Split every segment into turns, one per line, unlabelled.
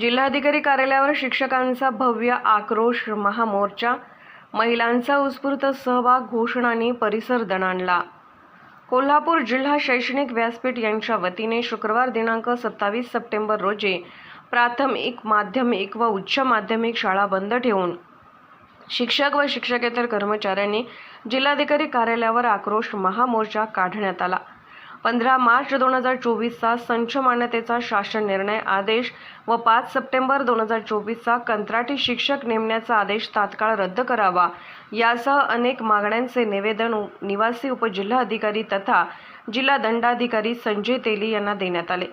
जिल्हाधिकारी कार्यालयावर शिक्षकांचा भव्य आक्रोश महामोर्चा महिलांचा उत्स्फूर्त सहभाग घोषणांनी परिसर दणाणला. कोल्हापूर जिल्हा शैक्षणिक व्यासपीठ यांच्या वतीने शुक्रवार दिनांक सत्तावीस सप्टेंबर रोजी प्राथमिक माध्यमिक व उच्च माध्यमिक शाळा बंद ठेवून शिक्षक व शिक्षकेतर कर्मचाऱ्यांनी जिल्हाधिकारी कार्यालयावर आक्रोश महामोर्चा काढण्यात आला. पंधरा मार्च दोन हजार चोवीसचा संच मान्यतेचा शासन निर्णय आदेश व पाच सप्टेंबर दोन हजार चोवीसचा कंत्राटी शिक्षक नेमण्याचा आदेश तात्काळ रद्द करावा. यासह अनेक मागण्यांचे निवेदन उ- निवासी उपजिल्हाधिकारी तथा जिल्हा दंडाधिकारी संजय तेली यांना देण्यात आले.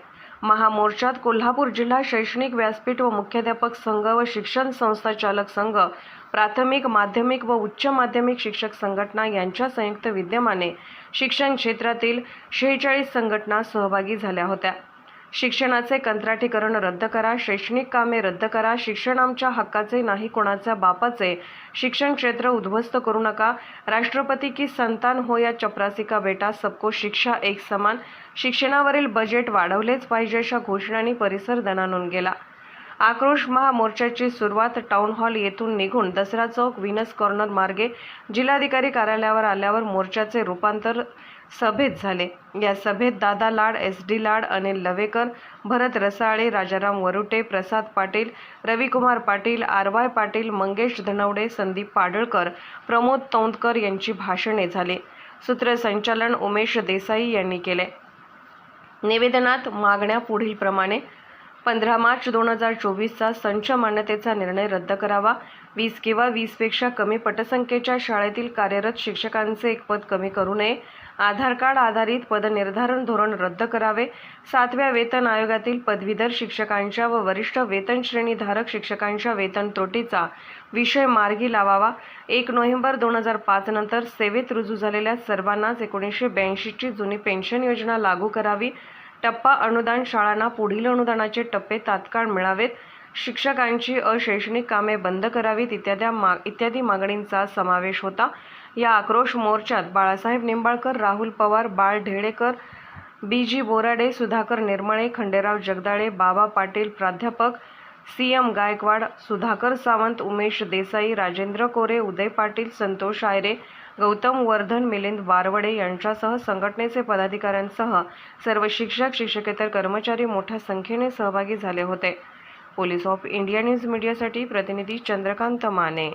महामोर्चात कोल्हापूर जिल्हा शैक्षणिक व्यासपीठ व मुख्याध्यापक संघ व शिक्षण संस्था चालक संघ प्राथमिक माध्यमिक व उच्च माध्यमिक शिक्षक संघटना यांच्या संयुक्त विद्यमाने शिक्षण क्षेत्रातील शेहेचाळीस संघटना सहभागी झाल्या होत्या. शिक्षणाचे कंत्राटीकरण रद्द करा शैक्षणिक कामे रद्द करा शिक्षण आमच्या हक्काचे नाही कोणाच्या बापाचे. शिक्षण क्षेत्र उद्ध्वस्त करू नका. राष्ट्रपती की संतान हो या चपरासी का बेटा सबको शिक्षा एक समान. शिक्षणावरील बजेट वाढवलेच पाहिजे अशा घोषणांनी परिसर दणानून गेला. आक्रोश महामोर्चाची सुरुवात टाउन हॉल येथून निघून दसरा चौक विनस कॉर्नर मार्गे जिल्हाधिकारी कार्यालयावर आल्यावर मोर्चाचे रूपांतर सभेत झाले. या सभेत Dada Lad S D Lad Anil Lavekar Bharat Rasale Rajaram Varute Prasad Patil Ravikumar Patil R Y Patil Mangesh Dhanwade Sandeep Padalkar Pramod Taundkar यांची भाषणे झाली. सूत्रसंचालन उमेश देसाई यांनी केले. निवेदनात मागण्या पुढीलप्रमाणे पंधरा मार्च दोन हजार चोवीसचा संच मान्यतेचा निर्णय रद्द करावा. वीस किंवा वीसपेक्षा कमी पटसंख्येच्या शाळेतील कार्यरत शिक्षकांचे एक पद कमी करू नये. आधार कार्ड आधारित पदनिर्धारण धोरण रद्द करावे. सातव्या वेतन आयोगातील पदवीधर शिक्षकांच्या व वरिष्ठ वेतन श्रेणीधारक शिक्षकांच्या वेतन त्रुटीचा विषय मार्गी लावावा. एक नोव्हेंबर दोन हजार पाच नंतर सेवेत रुजू झालेल्या सर्वांनाच एकोणीसशे ब्याऐंशीची जुनी पेन्शन योजना लागू करावी. टप्पा अनुदान शाळांना पुढील अनुदानाचे टप्पे तात्काळ मिळावेत. शिक्षकांची अशैक्षणिक कामे बंद करावीत इत्याद्या मा इत्यादी मागणींचा समावेश होता. या आक्रोश मोर्चात बाळासाहेब निंबाळकर राहुल पवार बाळ ढेळेकर बी जी बोराडे सुधाकर निर्मळे खंडेराव जगदाळे बाबा पाटील प्राध्यापक सी एम गायकवाड सुधाकर सावंत उमेश देसाई राजेंद्र कोरे उदय पाटील संतोष आयरे गौतम वर्धन मिलिंद वारवडे यांच्यासह संघटनेचे पदाधिकाऱ्यांसह सर्व शिक्षक शिक्षकेतर कर्मचारी मोठ्या संख्येने सहभागी झाले होते. पोलीस ऑफ इंडिया न्यूज मीडियासाठी प्रतिनिधी चंद्रकांत माने.